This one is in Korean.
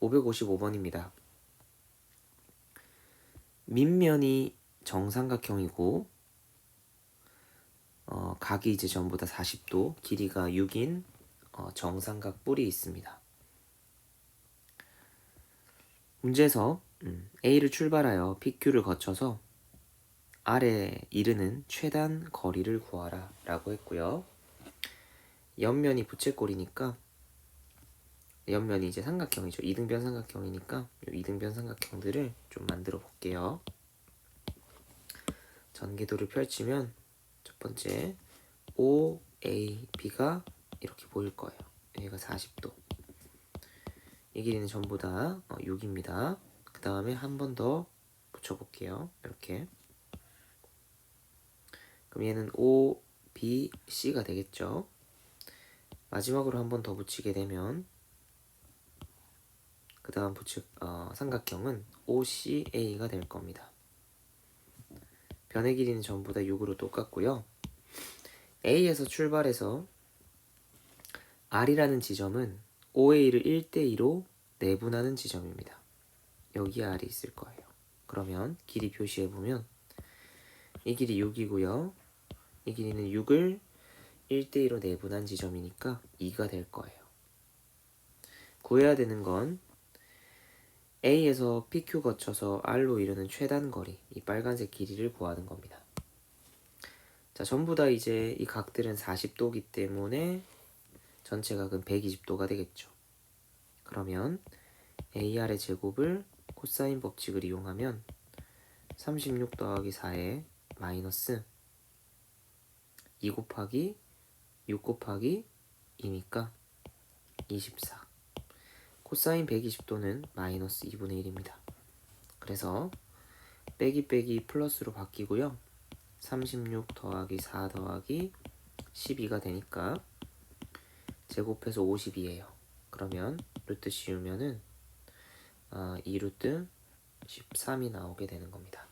555번입니다. 밑면이 정삼각형이고 어, 각이 이제 전부 다 40도, 길이가 6인 어, 정삼각 뿔이 있습니다. 문제에서 음, A를 출발하여 PQ를 거쳐서 R에 이르는 최단 거리를 구하라 라고 했고요. 옆면이 부채꼴이니까 옆면이 이제 삼각형이죠. 이등변 삼각형이니까 이 이등변 삼각형들을 좀 만들어 볼게요. 전개도를 펼치면 첫 번째 O, A, B가 이렇게 보일 거예요. 여기가 40도. 이 길이는 전부 다 6입니다. 그 다음에 한 번 더 붙여볼게요. 이렇게. 그럼 얘는 O, B, C가 되겠죠. 마지막으로 한 번 더 붙이게 되면 그 다음 부츠 어, 삼각형은 OCA가 될 겁니다. 변의 길이는 전부 다 6으로 똑같고요. A에서 출발해서 R이라는 지점은 OA를 1대2로 내분하는 지점입니다. 여기 R이 있을 거예요. 그러면 길이 표시해 보면 이 길이 6이고요. 이 길이는 6을 1대2로 내분한 지점이니까 2가 될 거예요. 구해야 되는 건 A에서 PQ 거쳐서 R로 이르는 최단 거리, 이 빨간색 길이를 구하는 겁니다. 자, 전부 다 이제 이 각들은 40도기 때문에 전체 각은 120도가 되겠죠. 그러면 AR의 제곱을 코사인 법칙을 이용하면 36 더하기 4에 마이너스 2 곱하기 6 곱하기 2니까 24 코사인 120도는 마이너스 2분의 1입니다. 그래서 빼기 빼기 플러스로 바뀌고요. 36 더하기 4 더하기 12가 되니까 제곱해서 50이에요. 그러면 루트 씌우면은 아, 2루트 13이 나오게 되는 겁니다.